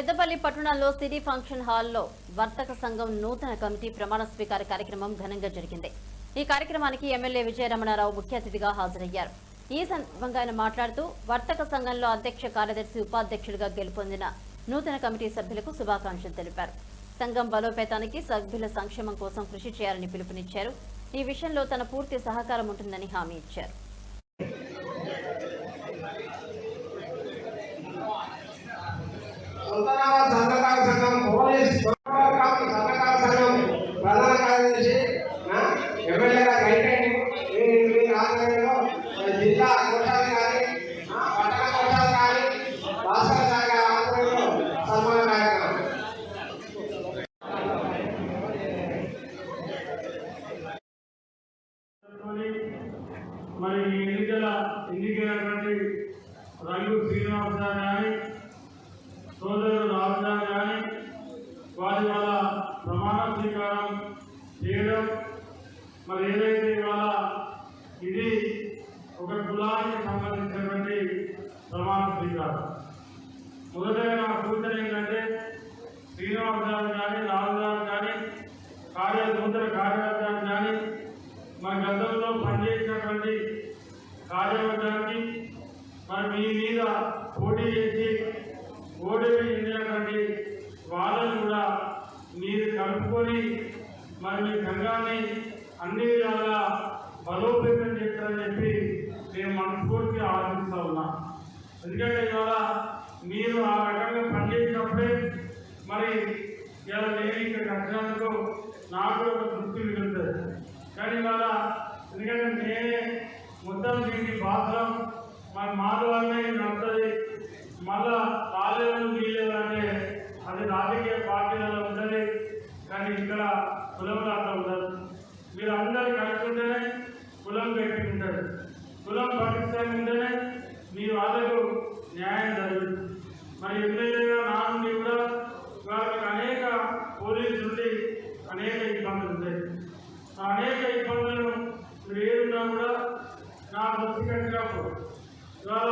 పెద్దపల్లి పట్టణంలో city function హాల్లో వర్తక సంఘం నూతన కమిటీ ప్రమాణ స్వీకార కార్యక్రమం ఘనంగా జరిగింది. ఈ కార్యక్రమానికి ఎమ్మెల్యే విజయరమణారావు ముఖ్య అతిథిగా హాజరయ్యారు. ఈ సందర్భంగా ఆయన మాట్లాడుతూ వర్తక సంఘంలో అధ్యక్ష కార్యదర్శి ఉపాధ్యక్షుడిగా గెలుపొందిన నూతన కమిటీ సభ్యులకు శుభాకాంక్షలు తెలిపారు. సంఘం బలోపేతానికి సభ్యుల సంక్షేమం కోసం కృషి చేయాలని పిలుపునిచ్చారు. ఈ విషయంలో తన పూర్తి సహకారం ఉంటుందని హామీ ఇచ్చారు. మరి ఈ ఎన్నికల ఎన్నికైనటువంటి రంగు శ్రీనివాసరావు కానీ సోదరుడు రాజధాని కానీ వారి వాళ్ళ ప్రమాణ స్వీకారం చేయడం. మరి ఏదైతే ఇవాళ ఇది ఒక కులానికి సంబంధించినటువంటి ప్రమాణ స్వీకారం. మొదటగా నా సూచన ఏంటంటే శ్రీనివాసరావు కానీ రాజధాని కానీ కార్య నూతన కార్యవర్గాన్ని కానీ మన గతంలో పనిచేసినటువంటి కార్యవర్గానికి మరి మీ మీద పోటీ చేసి ఓడిపోయి చెందినటువంటి వాళ్ళని కూడా మీరు కలుపుకొని మరి మీ సంఘాన్ని అన్ని విధాలుగా బలోపేతం చేస్తారని చెప్పి నేను మనస్ఫూర్తిగా ఆలోచిస్తూ ఉన్నా. ఎందుకంటే ఇవాళ మీరు ఆ రకంగా పనిచేసినప్పుడే మరి ఇలా నేను ఇక్కడ కట్టినందుకు నాకు ఒక తృప్తి మిగులుతుంది. కానీ ఇవాళ ఎందుకంటే నేను కానీ ఇక్కడ కులం అట్లా ఉండదు. మీరు అందరు కలిసి ఉంటేనే కులం పెట్టుకుంటారు. కులం పాటిస్తాను మీ వాళ్ళకు న్యాయం జరుగుతుంది. మరి ఎమ్మెల్యేగా నా నుండి కూడా వాళ్ళకి అనేక పోలీసు నుండి అనేక ఇబ్బందులు ఉంటాయి. ఆ అనేక ఇబ్బందులను మీరు ఏదున్నా కూడా నా దృష్టి కట్టినప్పుడు ఇవాళ